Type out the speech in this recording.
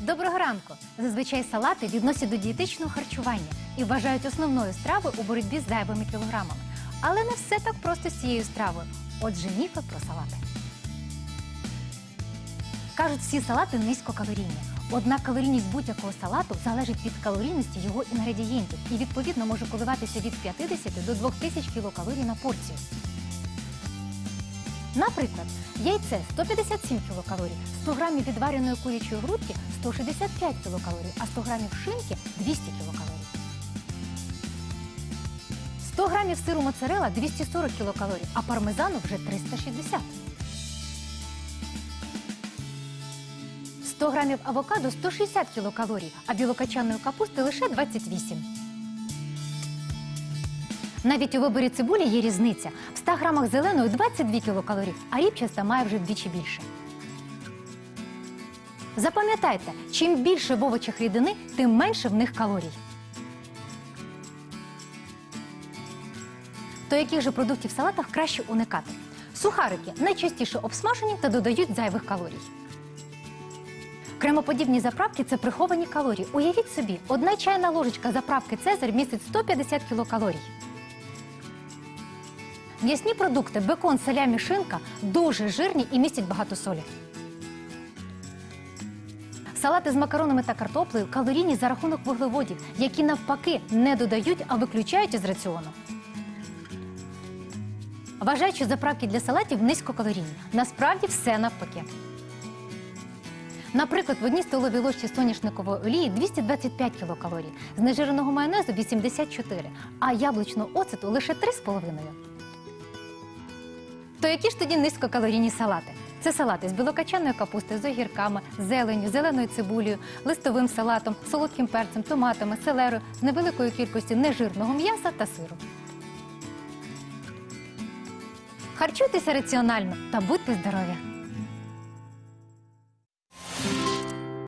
Доброго ранку! Зазвичай салати відносять до дієтичного харчування і вважають основною стравою у боротьбі з зайвими кілограмами. Але не все так просто з цією стравою. Отже, міфи про салати. Кажуть, всі салати низькокалорійні. Однак калорійність будь-якого салату залежить від калорійності його інгредієнтів і відповідно може коливатися від 50 до 2000 кілокалорій на порцію. Наприклад, яйце 157 кілокалорій, 100 грамів відвареної курячої грудки 165 кілокалорій, а 100 грамів шинки 200 кілокалорій. 100 грамів сиру моцарела 240 кілокалорій, а пармезану вже 360. 100 грамів авокадо 160 кілокалорій, а білокачаної капусти лише 28. Навіть у виборі цибулі є різниця. В 100 грамах зеленої 22 кілокалорії, а ріпчаста має вже вдвічі більше. Запам'ятайте, чим більше в овочах рідини, тим менше в них калорій. То яких же продуктів в салатах краще уникати? Сухарики найчастіше обсмажені та додають зайвих калорій. Кремоподібні заправки це приховані калорії. Уявіть собі, одна чайна ложечка заправки Цезарь містить 150 кілокалорій. М'ясні продукти, бекон, салямі, шинка дуже жирні і містять багато солі. Салати з макаронами та картоплею калорійні за рахунок вуглеводів, які навпаки не додають, а виключають із раціону. Вважають, що заправки для салатів низькокалорійні. Насправді все навпаки. Наприклад, в одній столовій ложці соняшникової олії 225 кілокалорій, знежиреного майонезу 84, а яблучного оцету лише 3,5. То які ж тоді низькокалорійні салати? Це салати з білокачаної капусти, з огірками, зеленю, зеленою цибулею, листовим салатом, солодким перцем, томатами, селерою з невеликою кількістю нежирного м'яса та сиру. Харчуйтеся раціонально та будьте здорові!